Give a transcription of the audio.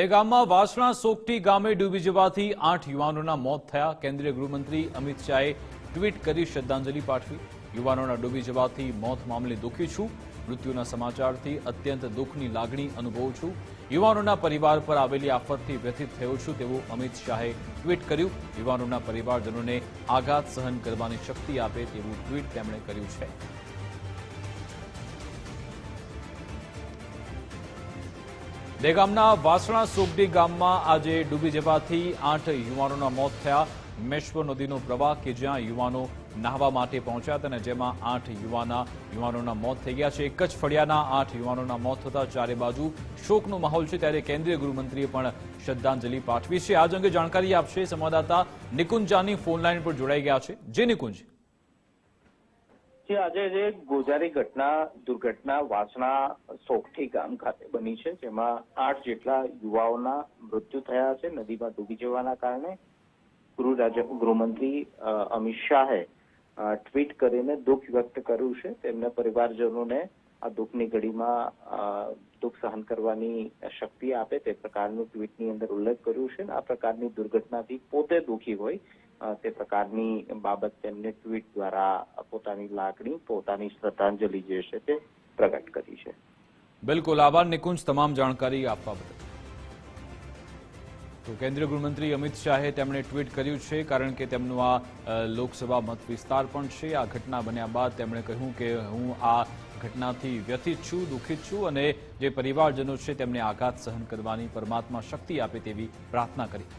એ ગામમાં વાસણા સોગટી ગામે ડૂબી જવાથી આઠ યુવાનોના મોત થયા. કેન્દ્રીય ગૃહમંત્રી અમિત શાહે ટ્વીટ કરી શ્રદ્ધાંજલિ પાઠવી. યુવાનોના ડૂબી જવાથી મોત મામલે દુઃખી છું. મૃત્યુના સમાચારથી અત્યંત દુઃખની લાગણી અનુભવું છું. યુવાનોના પરિવાર પર આવેલી આફતથી વ્યથિત થયો છું તેવું અમિત શાહે ટ્વીટ કર્યું. યુવાનોના પરિવારજનોને આઘાત સહન કરવાની શક્તિ આપે તેવું ટ્વીટ તેમણે કર્યું છે. દેગામના વાસણા સોગડી ગામમાં આજે ડૂબી જવાથી આઠ યુવાનોના મોત થયા. મેશ્વ નદીનો પ્રવાહ કે જ્યાં યુવાનો નાહવા માટે પહોંચ્યા હતા અને જેમાં આઠ યુવાના યુવાનોના મોત થઈ ગયા છે. એક જ ફળિયાના આઠ યુવાનોના મોત થતા ચારે બાજુ શોકનો માહોલ છે. ત્યારે કેન્દ્રીય ગૃહમંત્રીએ પણ શ્રદ્ધાંજલિ પાઠવી છે. આજ અંગે જાણકારી આપશે સંવાદદાતા નિકુંજાની ફોનલાઈન પર જોડાઈ ગયા છે. જે નિકુંજ. જે આજે જે ગોજારી ઘટના, દુર્ઘટના, વાસણા સોખઠી ગામ ખાતે બની છે, જેમાં આઠ જેટલા યુવાઓના મૃત્યુ થયા છે, નદીમાં ડૂબી જવાના કારણે ગૃહ રાજ્ય, ગૃહમંત્રી અમિત શાહે ટ્વીટ કરીને દુઃખ વ્યક્ત કર્યું છે. તેમને પરિવારજનોને આ દુઃખની ઘડીમાં દુઃખ સહન કરવાની શક્તિ આપે તે પ્રકારનું ટ્વીટની અંદર ઉલ્લેખ કર્યું છે. આ પ્રકારની દુર્ઘટનાથી પોતે દુઃખી હોય તે પ્રકારની બાબત તેમને ટ્વીટ દ્વારા પોતાની લાગણી, પોતાની શ્રદ્ધાંજલિ જે છે તે પ્રગટ કરી છે. બિલકુલ, આભાર નિકુંજ તમામ જાણકારી આપવા બદલ. તો કેન્દ્રીય ગૃહમંત્રી અમિત શાહે તેમણે ટ્વીટ કર્યું છે, કારણ કે તેમનું આ લોકસભા મત વિસ્તાર પણ છે. આ ઘટના બન્યા બાદ તેમણે કહ્યું કે હું આ ઘટનાથી વ્યથિત છું, દુઃખિત છું અને જે પરિવારજનો છે તેમને આઘાત સહન કરવાની પરમાત્મા શક્તિ આપે તેવી પ્રાર્થના કરી.